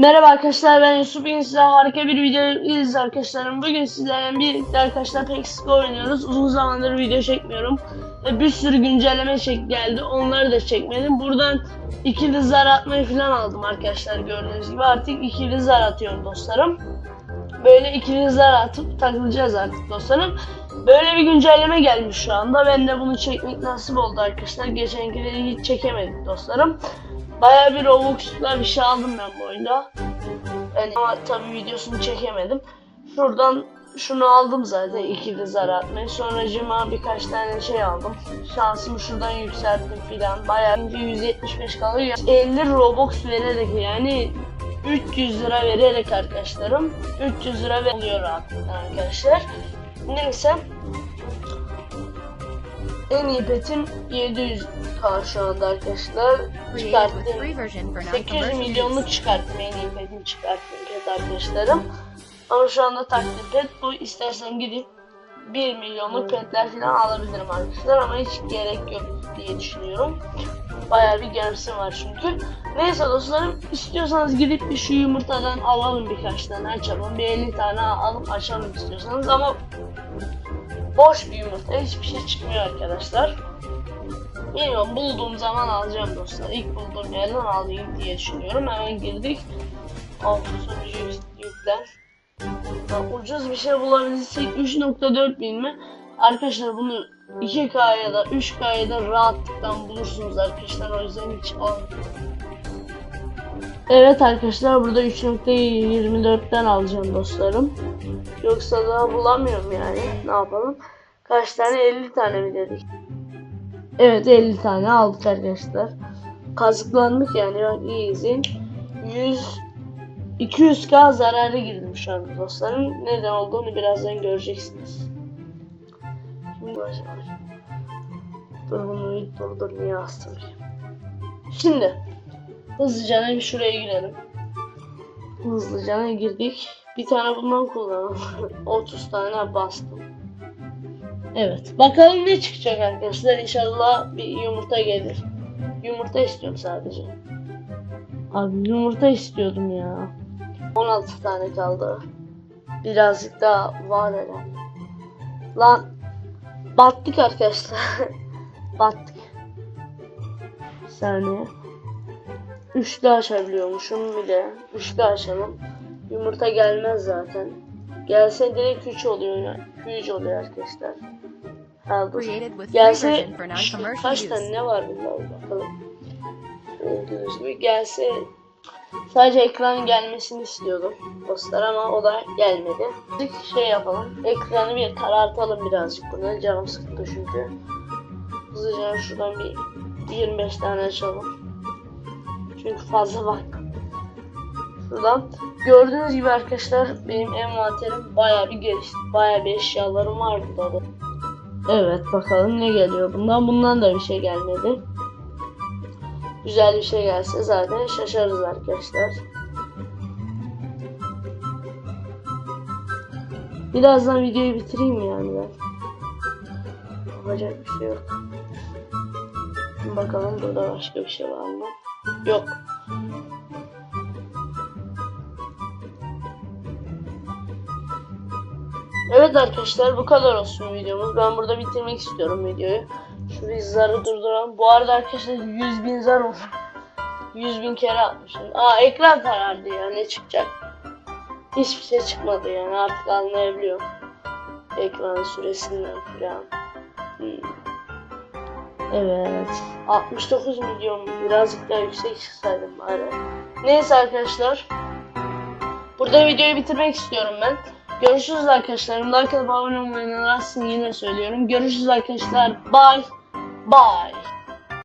Merhaba arkadaşlar ben Yusuf Bugün size harika bir video izleyeceğiz arkadaşlarım. Bugün sizlerle birlikte arkadaşlar Pexco oynuyoruz. Uzun zamandır video çekmiyorum. Bir sürü güncelleme çek geldi. Onları da çekmedim. Buradan ikili zar atmayı falan aldım arkadaşlar gördüğünüz gibi. Artık ikili zar atıyorum dostlarım. Böyle ikili zar atıp takılacağız artık dostlarım. Böyle bir güncelleme gelmiş şu anda. Ben de bunu çekmek nasip oldu arkadaşlar. Geçenkileri hiç çekemedik dostlarım. Bayağı bir Robux'la bir şey aldım ben bu oyunda. Yani ama tabii videosunu çekemedim. Şuradan şunu aldım zaten ikili zar atmayı. Sonra cima birkaç tane şey aldım. Şansımı şuradan yükselttim filan. Bayağı önce 175 kalıyor. 50 Robux vererek yani 300 lira vererek arkadaşlarım. 300 lira ver- oluyor rahatlıkla arkadaşlar. Neyse. En iyi petim 700 k şu anda arkadaşlar. Çıkarttım. free version for 800 non-commercial milyonluk çıkarttım en iyi petimi çıkarttım pet arkadaşlarım. Ama şu anda takdim pet bu istersen gidip 1 milyonluk petler falan alabilirim arkadaşlar ama hiç gerek yok diye düşünüyorum. Bayağı bir gerisi var çünkü. Neyse dostlarım istiyorsanız gidip bir şu yumurtadan alalım birkaç tane açalım. Bir 50 tane alıp açalım istiyorsanız ama boş bir yumurta hiçbir şey çıkmıyor arkadaşlar. Bilmiyorum bulduğum zaman alacağım dostlar. İlk bulduğum yerden alayım diye düşünüyorum. Hemen girdik. Alt sonucu yük- yüklen. Ucuz bir şey bulabilirsek 3.4 bin mi? Arkadaşlar bunu 2K ya da 3K ya da rahatlıktan bulursunuz arkadaşlar. O yüzden hiç almayın. Evet arkadaşlar burada 3.24'ten alacağım dostlarım. Yoksa daha bulamıyorum yani. Ne yapalım? Kaç tane? 50 tane mi dedik? Evet 50 tane aldık arkadaşlar. Kazıklandık yani bak iyi izleyin. 100 200k zararı girdim şu an dostlarım. Neden olduğunu birazdan göreceksiniz. Şimdi. Dur bunu dur dur niye astım? Şimdi hızlıca bir şuraya girelim. Hızlıca girdik. Bir tane bundan kullanalım. 30 tane bastım. Evet. Bakalım ne çıkacak arkadaşlar. İnşallah bir yumurta gelir. Yumurta istiyorum sadece. Abi yumurta istiyordum ya. 16 tane kaldı. Birazcık daha var herhalde. Lan battık arkadaşlar. battık. Bir saniye. Üçlü açabiliyormuşum bir de. Üçlü açalım. Yumurta gelmez zaten. Gelse direkt 3 oluyor yani. 3 oluyor arkadaşlar. Ha, dur. Gelse kaç tane ne var bunda bakalım. Gördüğünüz gibi gelse sadece ekranın gelmesini istiyordum dostlar ama o da gelmedi. Bir şey yapalım. Ekranı bir karartalım birazcık bunu. Canım sıktı çünkü. Hızlıca şuradan bir 25 tane açalım. Çünkü fazla bak. Şuradan gördüğünüz gibi arkadaşlar benim envanterim bayağı bir gelişti. Bayağı bir eşyalarım var burada da. Evet bakalım ne geliyor bundan. Bundan da bir şey gelmedi. Güzel bir şey gelse zaten şaşarız arkadaşlar. Birazdan videoyu bitireyim yani ben. Yapacak bir şey yok. Bakalım burada başka bir şey var mı? Yok. Evet arkadaşlar bu kadar olsun videomuz. Ben burada bitirmek istiyorum videoyu. Şu zarı durduralım. Bu arada arkadaşlar 100 bin zar oldu. 100 bin kere atmışım. Aa ekran karardı ya ne çıkacak? Hiçbir şey çıkmadı yani artık anlayabiliyorum. Ekran süresinden falan. Hmm. Evet. 69 milyon birazcık daha yüksek çıksaydım bari. Neyse arkadaşlar. Burada videoyu bitirmek istiyorum ben. Görüşürüz arkadaşlar. Like abone olmayı unutmayın. Yine söylüyorum. Görüşürüz arkadaşlar. Bye. Bye.